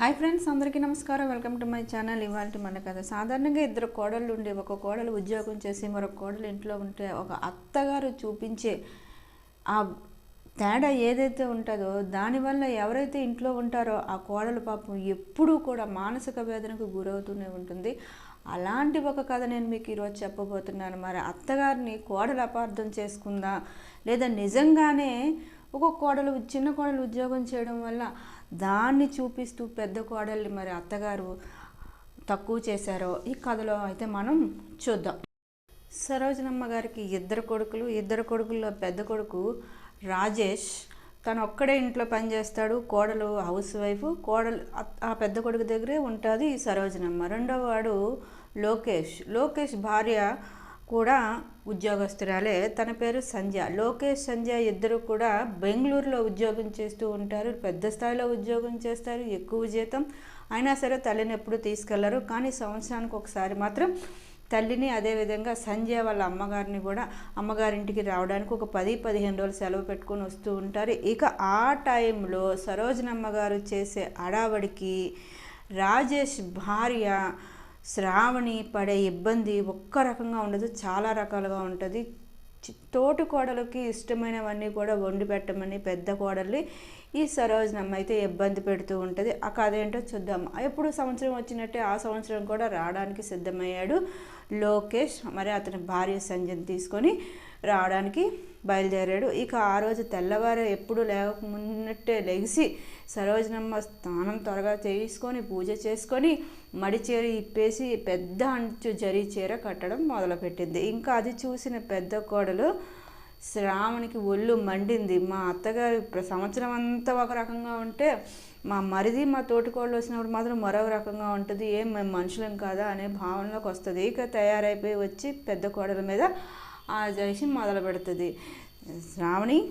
Hi friends అందరికీ నమస్కారం. Welcome to my channel. ఇవాళ మన కథ. సాధారణంగా ఇద్దరు కోడళ్ళు ఉండి ఒక కోడలు ఉద్యోగం చేసి మరొక కోడలు ఇంట్లో ఉంటే ఒక అత్తగారు చూపించే ఆ తేడా ఏదైతే ఉంటుందో దానివల్ల ఎవరైతే ఇంట్లో ఉంటారో ఆ కోడలు పాపం ఎప్పుడూ కూడా మానసిక వేదనకు గురవుతూనే ఉంటుంది. అలాంటి ఒక కథ నేను మీకు ఈరోజు చెప్పబోతున్నాను. మరి అత్తగారిని కోడలు అపార్థం చేసుకుందా? లేదా నిజంగానే ఒక కోడలు చిన్న కోడలు ఉద్యోగం చేయడం వల్ల దాన్ని చూపిస్తూ పెద్ద కోడల్ని మరి అత్తగారు తక్కువ చేశారో ఈ కథలో అయితే మనం చూద్దాం. సరోజనమ్మ గారికి ఇద్దరు కొడుకులు ఇద్దరు కొడుకుల్లో పెద్ద కొడుకు రాజేష్ తను ఒక్కడే ఇంట్లో పనిచేస్తాడు కోడలు హౌస్ వైఫ్ కోడలు ఆ- పెద్ద కొడుకు దగ్గరే ఉంటుంది సరోజనమ్మ. రెండవ వాడు లోకేష్. లోకేష్ భార్య కూడా ఉద్యోగస్తురాలే. తన పేరు సంధ్య. లోకేష్ సంధ్య ఇద్దరు కూడా బెంగళూరులో ఉద్యోగం చేస్తూ ఉంటారు. పెద్ద స్థాయిలో ఉద్యోగం చేస్తారు. ఎక్కువ జీతం అయినా సరే తల్లిని ఎప్పుడు తీసుకెళ్ళరు. కానీ సంవత్సరానికి ఒకసారి మాత్రం తల్లిని అదేవిధంగా సంజయ్ వాళ్ళ అమ్మగారిని కూడా అమ్మగారింటికి రావడానికి ఒక పది పదిహేను రోజులు సెలవు పెట్టుకొని వస్తూ ఉంటారు. ఇక ఆ టైంలో సరోజనమ్మ గారు చేసే అడావడికి రాజేష్ భార్య శ్రావణి పడే ఇబ్బంది ఒక్క రకంగా ఉండదు చాలా రకాలుగా ఉంటుంది. చి- తోటి కోడలకి ఇష్టమైనవన్నీ కూడా వండి పెట్టమని పెద్ద కోడల్ని ఈ సరోజనమ్మ అయితే ఇబ్బంది పెడుతూ ఉంటుంది. ఆ కథ ఏంటో చూద్దాం. ఎప్పుడు సంవత్సరం వచ్చినట్టే ఆ సంవత్సరం కూడా రావడానికి సిద్ధమయ్యాడు లోకేష్. మరి అతని భార్య సంజయ్ తీసుకొని రావడానికి బయలుదేరాడు. ఇక ఆ రోజు తెల్లవారు ఎప్పుడు లేకమున్నట్టే లెగిసి సరోజనమ్మ స్నానం త్వరగా చేసుకొని పూజ చేసుకొని మడి చీర ఇప్పేసి పెద్ద అంచు జరి చీర కట్టడం మొదలుపెట్టింది. ఇంకా అది చూసిన పెద్ద కోడలు శ్రావణికి ఒళ్ళు మండింది. మా అత్తగారు సంవత్సరం అంతా ఒక రకంగా ఉంటే మా మరిది మా తోటికోళ్ళు వచ్చినప్పుడు మాత్రం మరొక రకంగా ఉంటుంది. ఏం మేము మనుషులం కాదా అనే భావనలోకి వస్తుంది. ఇక తయారైపోయి వచ్చి పెద్ద కోడల మీద ఆ చేసి మొదలు పెడుతుంది. శ్రావణి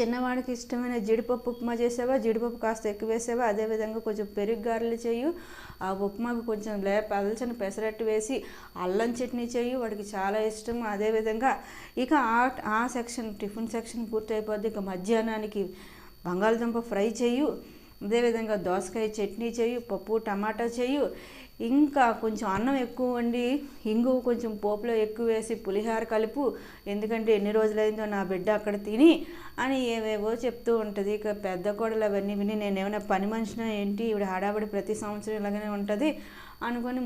చిన్నవాడికి ఇష్టమైన జీడిపప్పు ఉప్మా చేసావా? జీడిపప్పు కాస్త ఎక్కువ వేసావా? అదేవిధంగా కొంచెం పెరుగు గారెలు చేయు. ఆ ఉప్మాకు కొంచెం లే పలచని పెసరట్టు వేసి అల్లం చట్నీ చేయు. వాడికి చాలా ఇష్టం. అదేవిధంగా ఇక ఆ ఆ సెక్షన్ టిఫిన్ సెక్షన్ పూర్తయిపోద్ది. ఇక మధ్యాహ్నానికి బంగాళదుంప ఫ్రై చేయు. అదేవిధంగా దోసకాయ చట్నీ చేయు. పప్పు టమాటా చేయు. ఇంకా కొంచెం అన్నం ఎక్కువ వండి ఇంగు కొంచెం పోపులో ఎక్కువ వేసి పులిహార కలుపు ఎందుకంటే ఎన్ని రోజులైందో నా బిడ్డ అక్కడ తిని అని ఏవేవో చెప్తూ ఉంటుంది. ఇక పెద్ద కోడలు అవన్నీ విని నేను ఏమైనా పని మనిషినా ఏంటి? ఇవిడ హడావిడి ప్రతి సంవత్సరం ఇలాగనే ఉంటుంది అనుకొని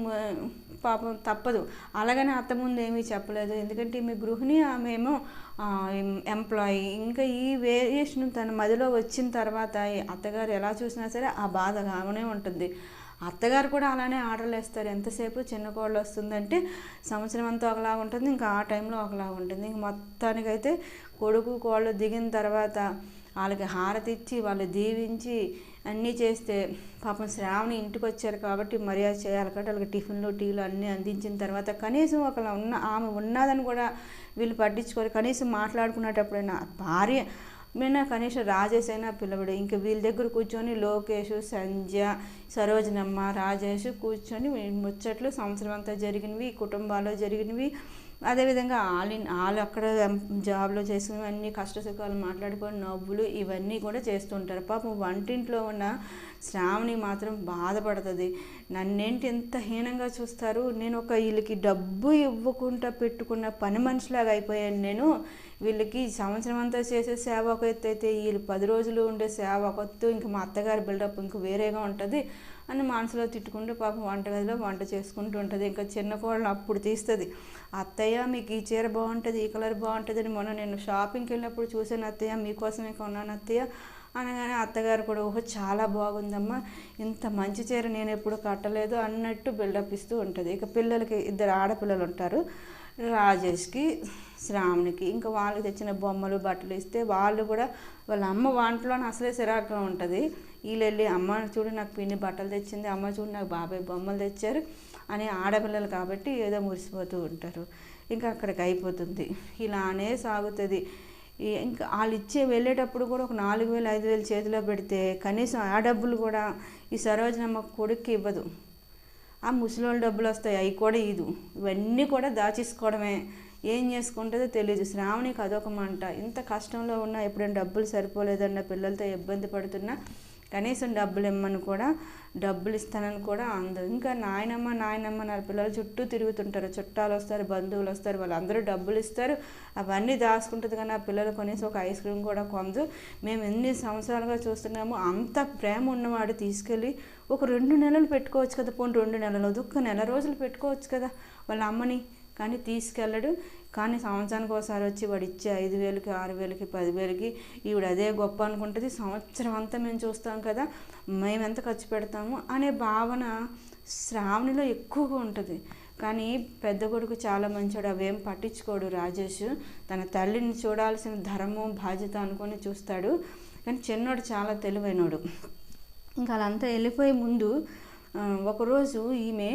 పాపం తప్పదు. అలాగనే అత్త ముందు ఏమీ చెప్పలేదు. ఎందుకంటే మీ గృహిణి ఆమె ఏమో ఎంప్లాయీ. ఇంకా ఈ వేరియేషన్ తన మదిలో వచ్చిన తర్వాత అత్తగారు ఎలా చూసినా సరే ఆ బాధ ఆమెనే ఉంటుంది. అత్తగారు కూడా అలానే ఆర్డర్లు వేస్తారు. ఎంతసేపు చిన్న కోళ్ళు వస్తుందంటే సంవత్సరం అంతా ఒకలాగా ఉంటుంది. ఇంకా ఆ టైంలో ఒకలాగా ఉంటుంది. ఇంక మొత్తానికైతే కొడుకు కోళ్ళు దిగిన తర్వాత వాళ్ళకి హారతి ఇచ్చి వాళ్ళు దీవించి అన్నీ చేస్తే పాపం శ్రావణి ఇంటికి వచ్చారు కాబట్టి మర్యాద చేయాలి కాబట్టి వాళ్ళకి టిఫిన్లు టీలు అన్నీ అందించిన తర్వాత కనీసం ఒకలా ఉన్న ఆమె ఉన్నదని కూడా వీళ్ళు పట్టించుకోరు. కనీసం మాట్లాడుకునేటప్పుడైనా భార్య మీనా కనీసం రాజేష్ అయినా పిల్లవాడు ఇంకా వీళ్ళ దగ్గర కూర్చొని లోకేష్ సంధ్య సరోజనమ్మ రాజేష్ కూర్చొని ముచ్చట్లు సంవత్సరం అంతా జరిగినవి కుటుంబాల్లో జరిగినవి. అదేవిధంగా వాళ్ళ వాళ్ళు అక్కడ జాబ్లో చేసుకుని అన్ని కష్ట సుఖాలు మాట్లాడుకొని నవ్వులు ఇవన్నీ కూడా చేస్తుంటారు పాపం వంటింట్లో ఉన్న శ్రావణి మాత్రం బాధపడుతుంది. నన్నేంటి ఎంత హీనంగా చూస్తారు? నేను ఒక వీళ్ళకి డబ్బు ఇవ్వకుండా పెట్టుకున్న పని మనిషిలాగా అయిపోయాను నేను. వీళ్ళకి సంవత్సరం అంతా చేసే సేవ ఒక ఎత్తు అయితే వీళ్ళు పది రోజులు ఉండే సేవ ఒక ఎత్తు ఇంకా మా అత్తగారి బిల్డప్ ఇంక వేరేగా ఉంటుంది అని మనసులో తిట్టుకుంటూ పాపం వంటగదిలో వంట చేసుకుంటూ ఉంటుంది. ఇంకా చిన్న కోళ్ళని అప్పుడు తీస్తుంది. అత్తయ్య మీకు ఈ చీర బాగుంటుంది ఈ కలర్ బాగుంటుంది అని మొన్న నేను షాపింగ్కి వెళ్ళినప్పుడు చూసాను అత్తయ్య మీకోసమే కొన్నాను అత్తయ్య అనగానే అత్తగారు కూడా ఓహో చాలా బాగుందమ్మా ఇంత మంచి చీర నేను ఎప్పుడు కట్టలేదు అన్నట్టు బిల్డప్ ఇస్తూ ఉంటుంది. ఇక పిల్లలకి ఇద్దరు ఆడపిల్లలు ఉంటారు. రాజేష్కి శ్రావణికి ఇంకా వాళ్ళకి తెచ్చిన బొమ్మలు బట్టలు ఇస్తే వాళ్ళు కూడా వాళ్ళ అమ్మ వాంట్లోనే అసలే సిరాగ్గా ఉంటుంది. వీళ్ళు వెళ్ళి అమ్మ చూడు నాకు పిన్ని బట్టలు తెచ్చింది అమ్మ చూడు నాకు బాబాయ్ బొమ్మలు తెచ్చారు అని ఆడపిల్లలు కాబట్టి ఏదో మురిసిపోతూ ఉంటారు. ఇంకా అక్కడికి అయిపోతుంది. ఇలానే సాగుతుంది. ఇంకా వాళ్ళు ఇచ్చే వెళ్ళేటప్పుడు కూడా ఒక నాలుగు వేలు ఐదు వేలు చేతిలో పెడితే కనీసం ఆ డబ్బులు కూడా ఈ సరోజనమ్మ కొడుక్కి ఇవ్వదు. ఆ ముసలోళ్ళ డబ్బులు వస్తాయి అవి కూడా ఇదు. ఇవన్నీ కూడా దాచేసుకోవడమే. ఏం చేసుకుంటుందో తెలియదు. శ్రావణికి అదొక మంట. ఇంత కష్టంలో ఉన్నా ఎప్పుడైనా డబ్బులు సరిపోలేదన్న పిల్లలతో ఇబ్బంది పడుతున్నా కనీసం డబ్బులు ఇమ్మని కూడా డబ్బులు ఇస్తానని కూడా అందరు ఇంకా నాయనమ్మ నాయనమ్మ నా పిల్లలు చుట్టూ తిరుగుతుంటారు. చుట్టాలు వస్తారు బంధువులు వస్తారు వాళ్ళందరూ డబ్బులు ఇస్తారు అవన్నీ దాచుకుంటుంది కానీ ఆ పిల్లలు కనీసం ఒక ఐస్ క్రీమ్ కూడా కొందు మేము ఎన్ని సంవత్సరాలుగా చూస్తున్నామో అంత ప్రేమ ఉన్నవాడు తీసుకెళ్ళి ఒక రెండు నెలలు పెట్టుకోవచ్చు కదా పోనీ రెండు నెలలు ఒక్క నెల రోజులు పెట్టుకోవచ్చు కదా వాళ్ళ అమ్మని. కానీ తీసుకెళ్ళడు. కానీ సంవత్సరానికి ఒకసారి వచ్చి వాడు ఇచ్చే ఐదు వేలకి ఆరు వేలకి పదివేలకి ఈవిడ అదే గొప్ప అనుకుంటుంది. సంవత్సరం అంతా మేము చూస్తాం కదా మేము ఎంత ఖర్చు పెడతాము అనే భావన శ్రావణిలో ఎక్కువగా ఉంటుంది. కానీ పెద్ద కొడుకు చాలా మంచోడు అవేం పట్టించుకోడు రాజేష్. తన తల్లిని చూడాల్సిన ధర్మం బాధ్యత అనుకొని చూస్తాడు. కానీ చిన్నోడు చాలా తెలివైనోడు. ఇంకా అలా అంతా వెళ్ళిపోయే ముందు ఒకరోజు ఈమె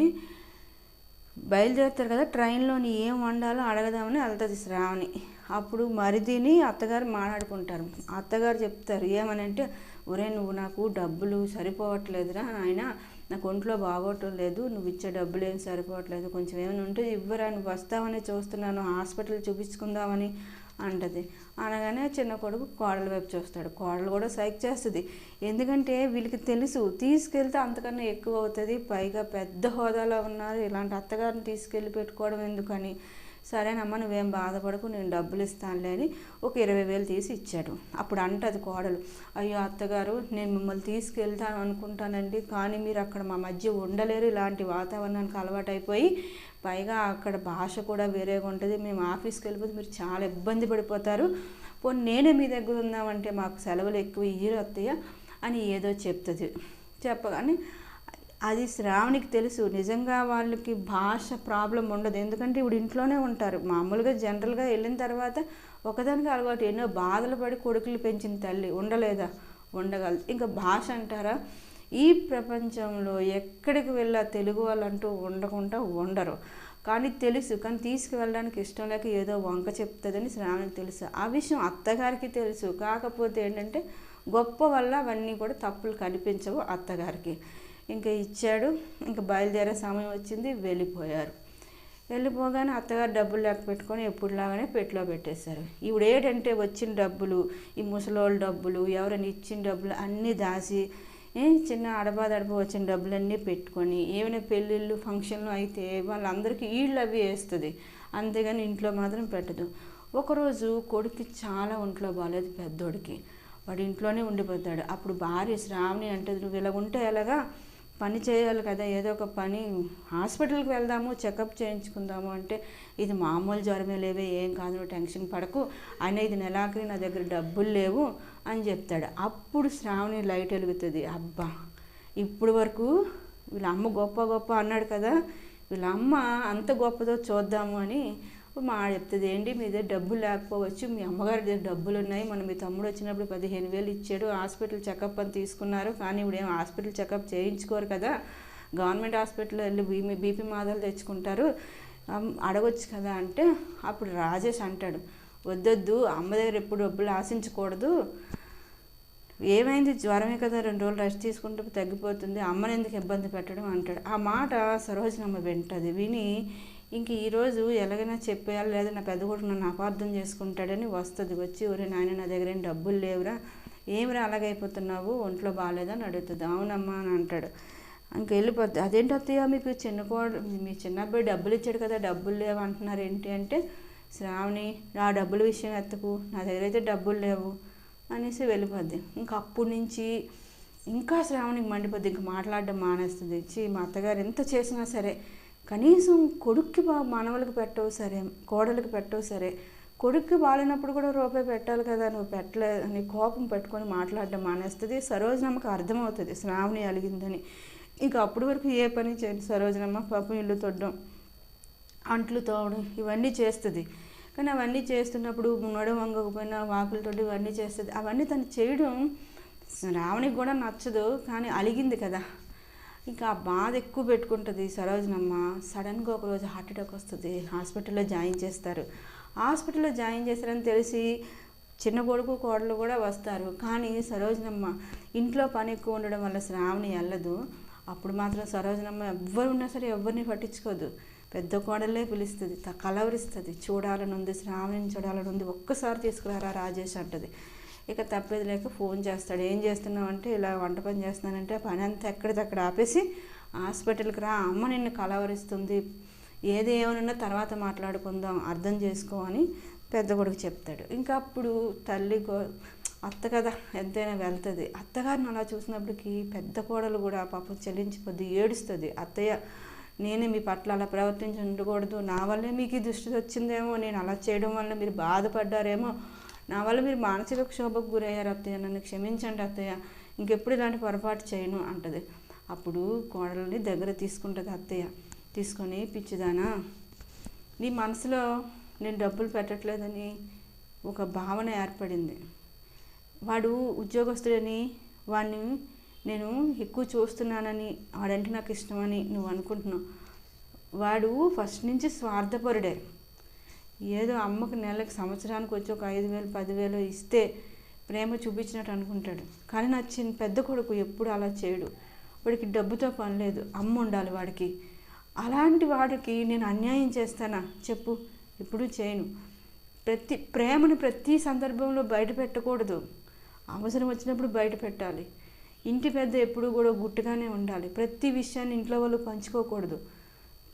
బయలుదేరుతారు కదా ట్రైన్లోని ఏం వండాలో అడగదామని వెళ్తుంది శ్రావణి అప్పుడు మరిదిని అత్తగారు మాట్లాడుకుంటారు. అత్తగారు చెప్తారు ఏమని అంటే ఒరే నువ్వు నాకు డబ్బులు సరిపోవట్లేదురా ఆయన నాకు ఒంట్లో బాగోవటం లేదు నువ్వు ఇచ్చే డబ్బులు ఏం సరిపోవట్లేదు కొంచెం ఏమైనా ఉంటే ఇవ్వరా నువ్వు వస్తావని చూస్తున్నాను హాస్పిటల్ చూపించుకుందామని అంటది. అనగానే చిన్న కొడుకు కోడలు వైపు చూస్తాడు. కోడలు కూడా సైక్ చేస్తుంది. ఎందుకంటే వీళ్ళకి తెలుసు తీసుకెళ్తే అంతకన్నా ఎక్కువ అవుతుంది. పైగా పెద్ద హోదాలో ఉన్నారు. ఇలాంటి అత్తగారిని తీసుకెళ్ళి పెట్టుకోవడం ఎందుకని? సరేనమ్మా నువ్వేం బాధపడకు నేను డబ్బులు ఇస్తానులే అని ఒక ఇరవై వేలు తీసి ఇచ్చాడు. అప్పుడు అంటది కోడలు అయ్యో అత్తగారు నేను మిమ్మల్ని తీసుకెళ్తాను అనుకుంటానండి కానీ మీరు అక్కడ మా మధ్య ఉండలేరు ఇలాంటి వాతావరణానికి అలవాటైపోయి పైగా అక్కడ భాష కూడా వేరేగా ఉంటుంది మేము ఆఫీస్కి వెళ్ళిపోతే మీరు చాలా ఇబ్బంది పడిపోతారు పోనీ నేనే మీ దగ్గర ఉన్నామంటే మాకు సెలవులు ఎక్కువ ఇయ్యరు అత్తయ్య అని ఏదో చెప్తుంది. చెప్పగానే అది శ్రావణికి తెలుసు. నిజంగా వాళ్ళకి భాష ప్రాబ్లం ఉండదు. ఎందుకంటే ఇప్పుడు ఇంట్లోనే ఉంటారు. మామూలుగా జనరల్గా వెళ్ళిన తర్వాత ఒకదానికి అలవాటు ఎన్నో బాధలు పడి కొడుకులు పెంచిన తల్లి ఉండలేదా? ఉండగలదు. ఇంకా భాష అంటారా? ఈ ప్రపంచంలో ఎక్కడికి వెళ్ళా తెలుగు వాళ్ళంటూ ఉండకుండా ఉండరు. కానీ తెలుసు. కానీ తీసుకువెళ్ళడానికి ఇష్టం లేక ఏదో వంక చెప్తుందని శ్రావణికి తెలుసు. ఆ విషయం అత్తగారికి తెలుసు. కాకపోతే ఏంటంటే గొప్ప వల్ల అవన్నీ కూడా తప్పులు కనిపించవు అత్తగారికి. ఇంకా ఇచ్చాడు. ఇంకా బయలుదేరే సమయం వచ్చింది. వెళ్ళిపోయారు. వెళ్ళిపోగానే అత్తగారు డబ్బులు లేక పెట్టుకొని ఎప్పుడులాగానే పెట్టిలో పెట్టేశారు. ఇప్పుడు ఏంటంటే వచ్చిన డబ్బులు ఈ ముసలోళ్ళ డబ్బులు ఎవరైనా ఇచ్చిన డబ్బులు అన్నీ దాచి చిన్న అడబా వచ్చిన డబ్బులన్నీ పెట్టుకొని ఏమైనా పెళ్ళిళ్ళు ఫంక్షన్లు అయితే వాళ్ళందరికీ ఈళ్ళు అవి వేస్తుంది. అంతేగాని ఇంట్లో మాత్రం పెట్టదు. ఒకరోజు కొడుకు చాలా ఒంట్లో బాగాలేదు పెద్దోడికి. వాడు ఇంట్లోనే ఉండిపోతాడు. అప్పుడు భార్య శ్రావణి అంటే నువ్వు ఇలా ఉంటే ఎలాగా? పని చేయాలి కదా ఏదో ఒక పని హాస్పిటల్కి వెళ్దాము చెకప్ చేయించుకుందాము అంటే ఇది మామూలు జ్వరమే లేవే ఏం కాదు నువ్వు టెన్షన్ పడకు అయినా ఇది నెలాఖరి నా దగ్గర డబ్బులు లేవు అని చెప్తాడు. అప్పుడు శ్రావణి లైట్ వెలుగుతుంది. అబ్బా ఇప్పుడు వరకు వీళ్ళ అమ్మ గొప్ప గొప్ప అన్నాడు కదా వీళ్ళ అమ్మ అంత గొప్పదో చూద్దాము అని మా చెప్తుంది ఏంటి మీ దగ్గర డబ్బులు లేకపోవచ్చు మీ అమ్మగారి దగ్గర డబ్బులు ఉన్నాయి మనం మీ తమ్ముడు వచ్చినప్పుడు పదిహేను వేలు ఇచ్చాడు హాస్పిటల్ చెకప్ అని తీసుకున్నారు కానీ ఇప్పుడు ఏం హాస్పిటల్ చెకప్ చేయించుకోరు కదా గవర్నమెంట్ హాస్పిటల్ వెళ్ళి బీపీ బీపీ మాదలు తెచ్చుకుంటారు అడగొచ్చు కదా అంటే అప్పుడు రాజేష్ అంటాడు వద్దొద్దు అమ్మ దగ్గర ఎప్పుడు డబ్బులు ఆశించకూడదు ఏమైంది జ్వరమే కదా రెండు రోజులు రెస్ట్ తీసుకుంటే తగ్గిపోతుంది అమ్మని ఎందుకు ఇబ్బంది పెట్టడం అంటాడు. ఆ మాట సరోజనమ్మ వింటది విని ఇంక ఈరోజు ఎలాగైనా చెప్పేయాలి లేదా నా పెద్ద కొడుకు నన్ను అపార్థం చేసుకుంటాడని వస్తుంది. వచ్చి ఒరే నాయన నా దగ్గర ఏం డబ్బులు లేవురా ఏమిరా అలాగైపోతున్నావు ఒంట్లో బాగాలేదని అడుగుతుంది. అవునమ్మా అని అంటాడు. ఇంక వెళ్ళిపోద్ది. అదేంటి అత్తయ్య మీకు చిన్న కోడ మీ చిన్న అబ్బాయి డబ్బులు ఇచ్చాడు కదా డబ్బులు లేవు అంటున్నారు ఏంటి అంటే శ్రావణి నా డబ్బుల విషయం ఎత్తకు నా దగ్గర అయితే డబ్బులు లేవు అనేసి వెళ్ళిపోద్ది. ఇంకా అప్పటి నుంచి ఇంకా శ్రావణికి మండిపోద్ది. ఇంకా మాట్లాడడం మానేస్తుంది. ఇచ్చి మా అత్తగారు ఎంత చేసినా సరే కనీసం కొడుక్కి మనవలకు పెట్టవు సరే కోడలికి పెట్టవు సరే. కొడుక్కి బాగాలేనప్పుడు కూడా రూపాయి పెట్టాలి కదా నువ్వు పెట్టలే అని కోపం పెట్టుకొని మాట్లాడడం మానేస్తుంది. సరోజనమ్మకి అర్థమవుతుంది శ్రావణి అలిగిందని. ఇక అప్పటి వరకు ఏ పని చేయదు సరోజనమ్మ పాపం ఇల్లు తొడ్డం అంట్లు తోవడం ఇవన్నీ చేస్తుంది. కానీ అవన్నీ చేస్తున్నప్పుడు నడు వంగకపోయినా వాకులతోటి ఇవన్నీ చేస్తుంది. అవన్నీ తను చేయడం రావణికి కూడా నచ్చదు కానీ అలిగింది కదా. ఇంకా బాధ ఎక్కువ పెట్టుకుంటుంది సరోజనమ్మ. సడన్గా ఒకరోజు హార్ట్ అటాక్ వస్తుంది. హాస్పిటల్లో జాయిన్ చేస్తారు. హాస్పిటల్లో జాయిన్ చేశారని తెలిసి చిన్న కొడుకు కోడలు కూడా వస్తారు. కానీ సరోజనమ్మ ఇంట్లో పని ఎక్కువ ఉండడం వల్ల శ్రావణి వెళ్ళదు అప్పుడు మాత్రం సరోజనమ్మ ఎవ్వరు ఉన్నా సరే ఎవరిని పట్టించుకోదు. పెద్ద కోడలే పిలుస్తుంది త- కలవరిస్తుంది. చూడాలని ఉంది శ్రావణిని చూడాలని ఉంది ఒక్కసారి తీసుకురారా రాజేష్ అంటది. ఇక తప్పేది లేక ఫోన్ చేస్తాడు. ఏం చేస్తున్నావు అంటే ఇలా వంట పని చేస్తున్నానంటే పని అంతా ఎక్కడిదక్కడ ఆపేసి హాస్పిటల్కి రా అమ్మ నిన్ను కలవరిస్తుంది. ఏది ఏమనున్నా తర్వాత మాట్లాడుకుందాం అర్థం చేసుకో అని పెద్ద కొడుకు చెప్తాడు. ఇంకా అప్పుడు తల్లి గో అత్త కదా ఎంతైనా వెళ్తుంది. అత్తగారిని అలా చూసినప్పటికీ పెద్ద కోడలు కూడా పాపం చెల్లించిపోద్ది ఏడుస్తుంది. అత్తయ్య నేనే మీ పట్ల అలా ప్రవర్తించి ఉండకూడదు. నా వల్లే మీకు ఈ దృష్టి వచ్చిందేమో నేను అలా చేయడం వల్ల మీరు బాధపడ్డారేమో నా వల్ల మీరు మానసిక క్షోభకు గురయ్యారు అత్తయ్య నన్ను క్షమించండి అత్తయ్య ఇంకెప్పుడు ఇలాంటి పొరపాటు చేయను అంటది. అప్పుడు కోడల్ని దగ్గర తీసుకుంటుంది అత్తయ్య. తీసుకొని పిచ్చిదానా నీ మనసులో నేను డబ్బులు పెట్టట్లేదని ఒక భావన ఏర్పడింది. వాడు ఉద్యోగస్తుడని వాడిని నేను ఎక్కువ చూస్తున్నానని వాడంటే నాకు ఇష్టమని నువ్వు అనుకుంటున్నావు. వాడు ఫస్ట్ నుంచి స్వార్థపరుడే. ఏదో అమ్మకు నెలకి సంవత్సరానికి వచ్చి ఒక ఐదు వేలు పదివేలు ఇస్తే ప్రేమ చూపించినట్టు అనుకుంటాడు. కానీ నా చిన్న పెద్ద కొడుకు ఎప్పుడు అలా చేయడు. వాడికి డబ్బుతో పని లేదు. అమ్మ ఉండాలి వాడికి. అలాంటి వాడికి నేను అన్యాయం చేస్తానా? చెప్పు. ఎప్పుడూ చేయను. ప్రతి ప్రేమను ప్రతి సందర్భంలో బయట పెట్టకూడదు. అవసరం వచ్చినప్పుడు బయట పెట్టాలి. ఇంటి పెద్ద ఎప్పుడు కూడా గుట్టుగానే ఉండాలి. ప్రతి విషయాన్ని ఇంట్లో వాళ్ళు పంచుకోకూడదు.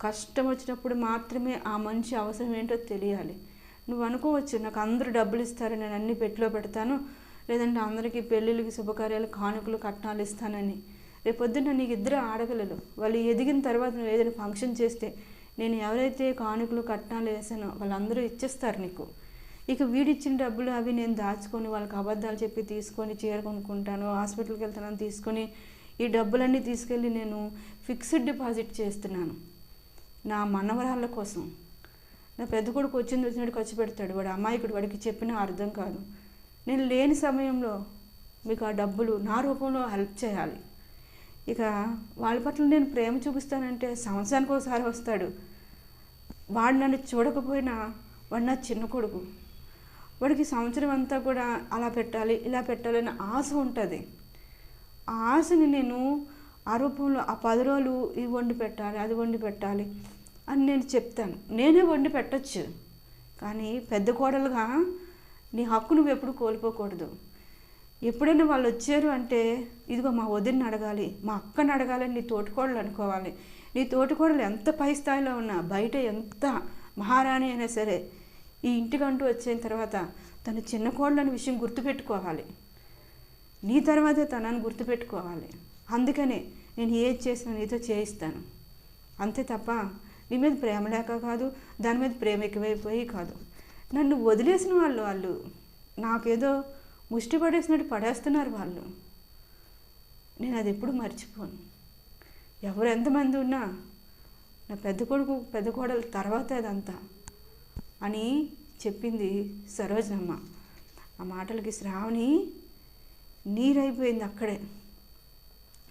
కష్టం వచ్చినప్పుడు మాత్రమే ఆ మనిషి అవసరం ఏంటో తెలియాలి. నువ్వు అనుకోవచ్చు నాకు అందరూ డబ్బులు ఇస్తారు నేను అన్ని పెట్టిలో పెడతాను లేదంటే అందరికీ పెళ్ళిళ్ళకి శుభకార్యాలు కానుకలు కట్నాలు ఇస్తానని. రేపొద్దున నీకు ఇద్దరు ఆడపిల్లలు వాళ్ళు ఎదిగిన తర్వాత నువ్వు ఏదైనా ఫంక్షన్ చేస్తే నేను ఎవరైతే కానుకలు కట్నాలు వేసానో వాళ్ళందరూ ఇచ్చేస్తారు నీకు. ఇక వీడిచ్చిన డబ్బులు అవి నేను దాచుకొని వాళ్ళకి అబద్ధాలు చెప్పి తీసుకొని చీర కొనుక్కుంటాను హాస్పిటల్కి వెళ్తానని తీసుకొని ఈ డబ్బులన్నీ తీసుకెళ్ళి నేను ఫిక్స్డ్ డిపాజిట్ చేస్తున్నాను. నా మనవరాళ్ళ కోసం. నా పెద్ద కొడుకు వచ్చింది వచ్చినట్టు ఖర్చు పెడతాడు. వాడు అమాయకుడు. వాడికి చెప్పినా అర్థం కాదు. నేను లేని సమయంలో మీకు ఆ డబ్బులు నా రూపంలో హెల్ప్ చేయాలి. ఇక వాళ్ళ పట్ల నేను ప్రేమ చూపిస్తానంటే సంవత్సరానికి ఒకసారి వస్తాడు. వాడు నన్ను చూడకపోయినా వాడు నా చిన్న కొడుకు. వాడికి సంవత్సరం అంతా కూడా అలా పెట్టాలి ఇలా పెట్టాలి అనే ఆశ ఉంటుంది. ఆ ఆశని నేను ఆ రూపంలో ఆ పది రోజులు ఇవి వండి పెట్టాలి అది వండి పెట్టాలి అని నేను చెప్తాను. నేనే వండి పెట్టచ్చు. కానీ పెద్ద కోడలుగా నీ హక్కు నువ్వు ఎప్పుడు కోల్పోకూడదు. ఎప్పుడైనా వాళ్ళు వచ్చారు అంటే ఇదిగో మా వదిన్ని అడగాలి మా అక్కని అడగాలని నీ తోటికోడలు అనుకోవాలి. నీ తోటికోడలు ఎంత పై స్థాయిలో ఉన్నా బయట ఎంత మహారాణి అయినా సరే ఈ ఇంటికంటూ వచ్చిన తర్వాత తన చిన్న కోడలని విషయం గుర్తుపెట్టుకోవాలి. నీ తర్వాతే తనని గుర్తుపెట్టుకోవాలి. అందుకనే నేను ఏది చేసినా నీతో చేయిస్తాను. అంతే తప్ప నీ మీద ప్రేమ లేక కాదు దాని మీద ప్రేమ ఎక్కువైపోయి కాదు. నన్ను వదిలేసిన వాళ్ళు వాళ్ళు. నాకేదో ముష్టి పడేసినట్టు పడేస్తున్నారు వాళ్ళు. నేను అది ఎప్పుడు మర్చిపోను. ఎవరు ఎంతమంది ఉన్నా నా పెద్ద కొడుకు పెద్ద కోడలు తర్వాత అదంతా అని చెప్పింది సరోజనమ్మ. ఆ మాటలకి శ్రావణి నీరైపోయింది అక్కడే.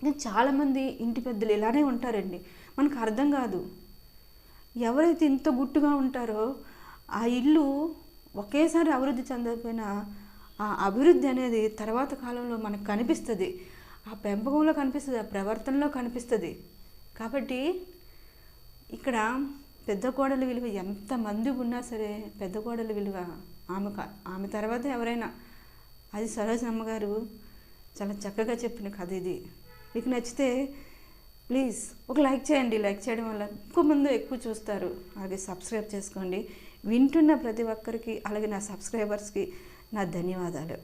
చాలామంది ఇంటి పెద్దలు ఇలానే ఉంటారండి. మనకు అర్థం కాదు. ఎవరైతే ఇంత గుట్టుగా ఉంటారో ఆ ఇల్లు ఒకేసారి అభివృద్ధి చెందకపోయినా ఆ అభివృద్ధి అనేది తర్వాత కాలంలో మనకు కనిపిస్తుంది. ఆ పెంపకంలో కనిపిస్తుంది ఆ ప్రవర్తనలో కనిపిస్తుంది. కాబట్టి ఇక్కడ పెద్ద కోడలి విలువ ఎంతమంది ఉన్నా సరే పెద్ద కోడలి విలువ ఆమె ఆమె తర్వాత ఎవరైనా. అది సరోజమ్మ గారు చాలా చక్కగా చెప్పిన కథ ఇది. మీకు నచ్చితే ప్లీజ్ ఒక లైక్ చేయండి. లైక్ చేయడం వల్ల ఎక్కువ మంది ఎక్కువ చూస్తారు. అలాగే సబ్స్క్రైబ్ చేసుకోండి. వింటున్న ప్రతి ఒక్కరికి అలాగే నా సబ్స్క్రైబర్స్కి నా ధన్యవాదాలు.